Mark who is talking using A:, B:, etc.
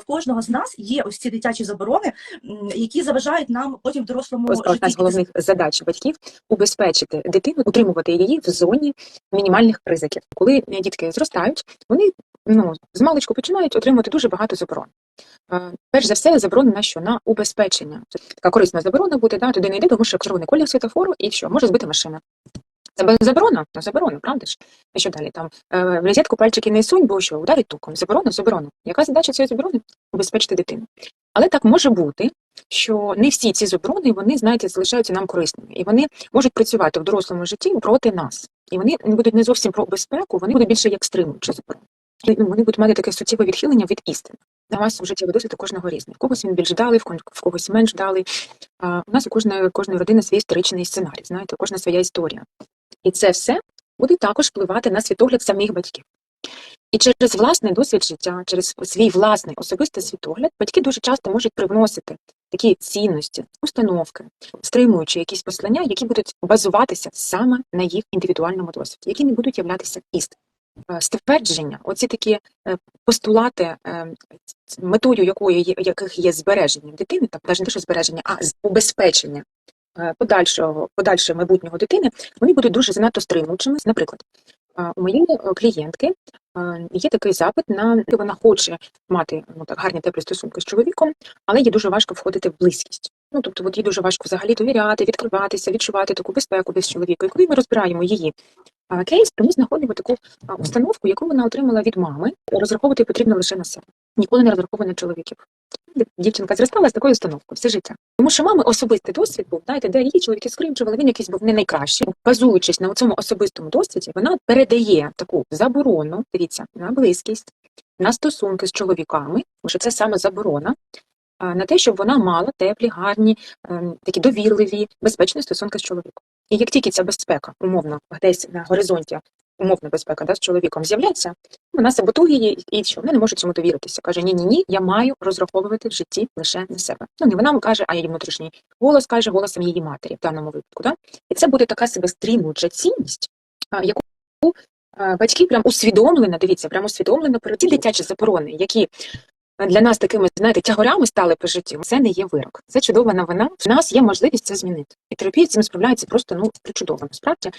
A: в кожного з нас є ось ці дитячі заборони, які заважають нам потім в дорослому
B: Ось одна з головних задач батьків убезпечити дитину, утримувати її в зоні мінімальних ризиків. Коли дітки зростають, вони ну з маличку починають отримувати дуже багато заборон. Перш за все, заборона на що? На убезпечення. Така корисна заборона буде, да, туди не йди, тому що червоний колір світофору і що, може збити машина. Заборона, ну заборона, правда ж? А що далі? Там е, в розетку пальчики не сунь, бо що, ударить током. Заборона, заборона. Яка задача цієї заборони? Убезпечити дитину. Але так може бути, що не всі ці заборони, вони, знаєте, залишаються нам корисними. І вони можуть працювати в дорослому житті проти нас. І вони будуть не зовсім про безпеку, вони будуть більше як стримуючі заборони. Ну, Вони будуть мати таке суттєве відхилення від істини. На вас у життєвий досвід у кожного різний. В когось він більш вдалий, в когось менш вдалий. А у нас у кожної, кожної родини свій історичний сценарій, знаєте, кожна своя історія. І це все буде також впливати на світогляд самих батьків. І через власний досвід життя, через свій власний особистий світогляд, батьки дуже часто можуть привносити такі цінності, установки, стримуючи якісь послання, які будуть базуватися саме на їх індивідуальному досвіді, які не будуть являтися істиною. Е, Ствердження, оці такі е, постулати, е, метою якої яких є збереження дитини, навіть не те, що збереження, а убезпечення подальшого, подальшого майбутнього дитини, вони будуть дуже занадто стримуючими. Наприклад, е, у моєї е, клієнтки е, є такий запит на вона хоче мати ну так гарні теплі стосунки з чоловіком, але їй дуже важко входити в близькість. Ну тобто, от їй дуже важко взагалі довіряти, відкриватися, відчувати таку безпеку без чоловіка. І коли ми розбираємо її кейс, то ми знаходимо таку установку, яку вона отримала від мами. Розраховувати потрібно лише на себе. Ніколи не розраховувати на чоловіків. Дівчинка зростала з такою установкою все життя. Тому що мами особистий досвід був, знаєте, де її чоловіки скривджували, він якийсь був не найкращий. Базуючись на цьому особистому досвіді, вона передає таку заборону, дивіться, на близькість, на стосунки з чоловіками, тому що це саме заборона. На те, щоб вона мала теплі, гарні, ем, такі довірливі, безпечні стосунки з чоловіком. І як тільки ця безпека, умовно, десь на горизонті, умовна безпека да, з чоловіком з'являється, вона саботує її і що вона не може цьому довіритися. Каже: ні, ні, ні, я маю розраховувати в житті лише на себе. Ну не вона каже, а її внутрішній голос каже голосом її матері в даному випадку. Да? І це буде така себе стримуюча цінність, яку батьки прям усвідомлено, дивіться, прям усвідомлено про ті дитячі заборони, які для нас такими, знаєте, тягарями стали по житті. Це не є вирок. Це чудова новина. В нас є можливість це змінити. І терапія цим справляється просто ну причудово. Насправді